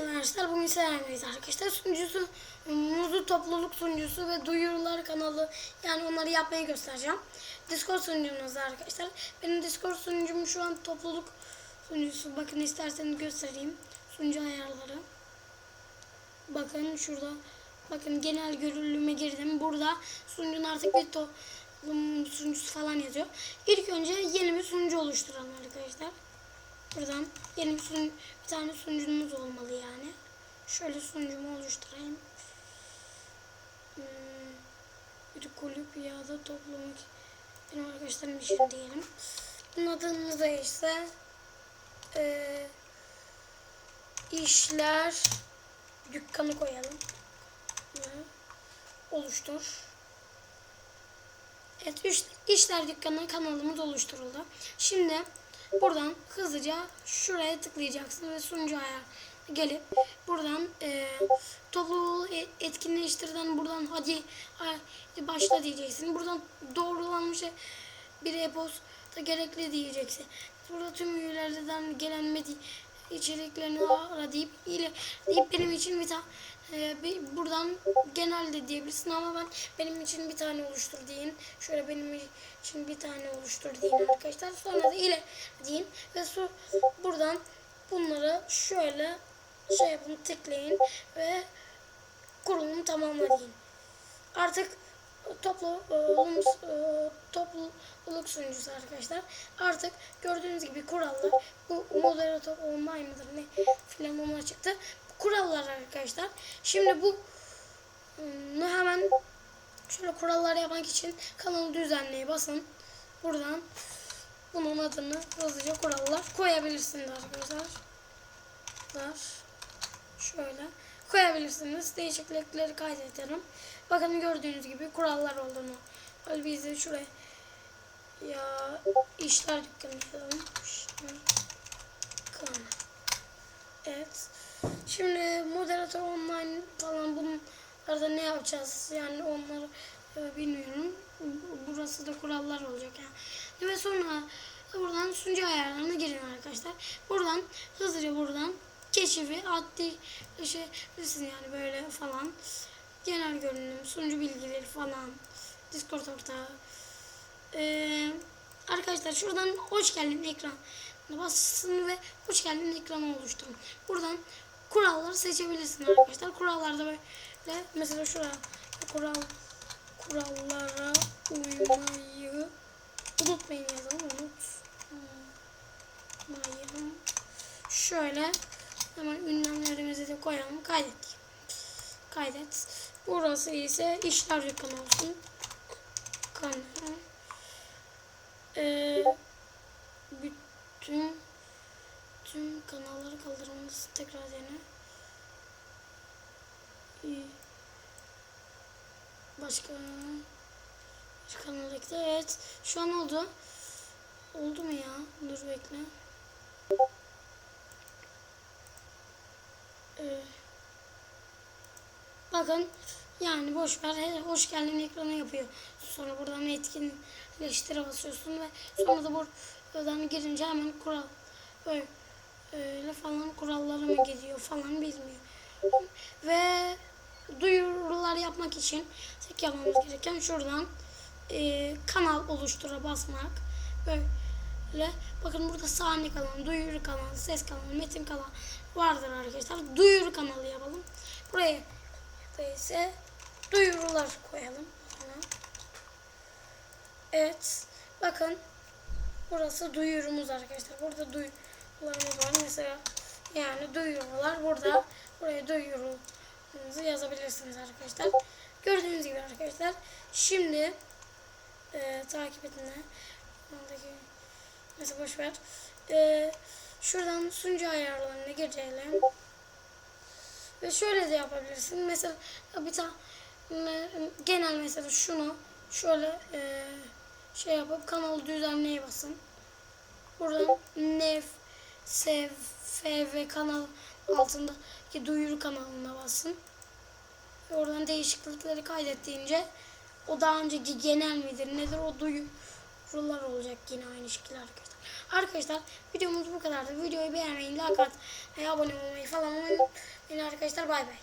arkadaşlar bugün selamlayız arkadaşlar. Sunucusu Muzlu Topluluk Sunucusu ve Duyurular kanalı yani onları yapmayı göstereceğim. Discord sunucumuz arkadaşlar. Benim Discord sunucum şu an topluluk sunucusu. Bakın isterseniz göstereyim. Sunucu ayarları. Bakın şurada. Bakın genel görünüme girdim. Burada sunucunun artık bir toplum sunucusu falan yazıyor. İlk önce yeni bir sunucu oluşturalım arkadaşlar. Buradan yeni bir, sun bir tane sunucumuz olmalı yani. Şöyle sunucumu oluşturayım. Hmm, bir kulüp ya da topluluk benim arkadaşlarım için diyelim. Bunun adını da ise eee işler dükkanı koyalım. Ve oluştur. Evet, işler dükkanı kanalımız oluşturuldu. Şimdi buradan hızlıca şuraya tıklayacaksın ve sunucu ayar gelip buradan e, topluluğu e- etkinleştirden buradan hadi, hadi başla diyeceksin. Buradan doğrulanmış bir e-posta gerekli diyeceksin. Burada tüm üyelerden gelen medya içeriklerini ara deyip ile deyip benim için bir tane bir, buradan genelde diyebilirsin ama ben benim için bir tane oluştur deyin. Şöyle benim için bir tane oluştur deyin arkadaşlar. Sonra da ile deyin ve su, buradan bunları şöyle şey yapın tıklayın ve kurulumu tamamla deyin. Artık toplu e, topluluk sunucusu arkadaşlar. Artık gördüğünüz gibi kurallar bu moderatör olmay mıdır ne filan onlar çıktı. Kurallar arkadaşlar. Şimdi bu bunu hemen şöyle kurallar yapmak için kanalı düzenleye basın. Buradan bunun adını hızlıca kurallar koyabilirsiniz arkadaşlar. Şöyle koyabilirsiniz. Değişiklikleri kaydedelim. Bakın gördüğünüz gibi kurallar olduğunu. Böyle biz de şuraya ya işler dükkanı yazalım. Dükkanı. Evet. Şimdi moderatör online falan bunlarda ne yapacağız? Yani onları e, bilmiyorum. Burası da kurallar olacak yani. Ve sonra buradan sunucu ayarlarına girin arkadaşlar. Buradan hızlıca buradan keşifi adli şey bilirsin yani böyle falan. Genel görünüm, sunucu bilgileri falan. Discord ortağı. Ee, arkadaşlar şuradan hoş geldin ekran basın ve hoş geldin ekranı oluşturun. Buradan kuralları seçebilirsin arkadaşlar. Kurallarda böyle mesela şuraya kural kurallara uymayı unutmayın yazalım. Unutmayın. Şöyle hemen ünlemlerimizi de koyalım. Kaydet. Kaydet. Burası ise işler dükkanı olsun. Kanal. Ee, bütün tüm kanalları kaldırmamız tekrar. İyi. Başka başka kanal ekle. Evet. Şu an oldu. Oldu mu ya? Dur bekle. Ee, bakın yani boş ver. Hoş geldin ekranı yapıyor. Sonra buradan etkinleştire basıyorsun ve sonra da buradan girince hemen kural böyle öyle falan kurallara mı gidiyor falan bilmiyor. Ve duyurular yapmak için tek yapmamız gereken şuradan e, kanal oluştura basmak. Böyle bakın burada sahne kanalı, duyuru kanalı, ses kanalı, metin kanalı vardır arkadaşlar. Duyuru kanalı yapalım. Buraya ise duyurular koyalım. Evet. Bakın burası duyurumuz arkadaşlar. Burada duyurularımız var. Mesela yani duyurular burada. Buraya duyurunuzu yazabilirsiniz arkadaşlar. Gördüğünüz gibi arkadaşlar. Şimdi e, takip edin. Oradaki mesela boş ver. E, şuradan sunucu ayarlarına girelim. Ve şöyle de yapabilirsin. Mesela bir tane genel mesela şunu şöyle e, şey yapıp kanalı düzenleye basın. Buradan nef, sev, f ve kanal altındaki duyuru kanalına basın. Ve oradan değişiklikleri kaydettiğince o daha önceki genel midir nedir o duyurular olacak yine aynı şekilde arkadaşlar. Arkadaşlar videomuz bu kadardı. Videoyu beğenmeyi, like atmayı, abone olmayı falan unutmayın arkadaşlar. Bay bay.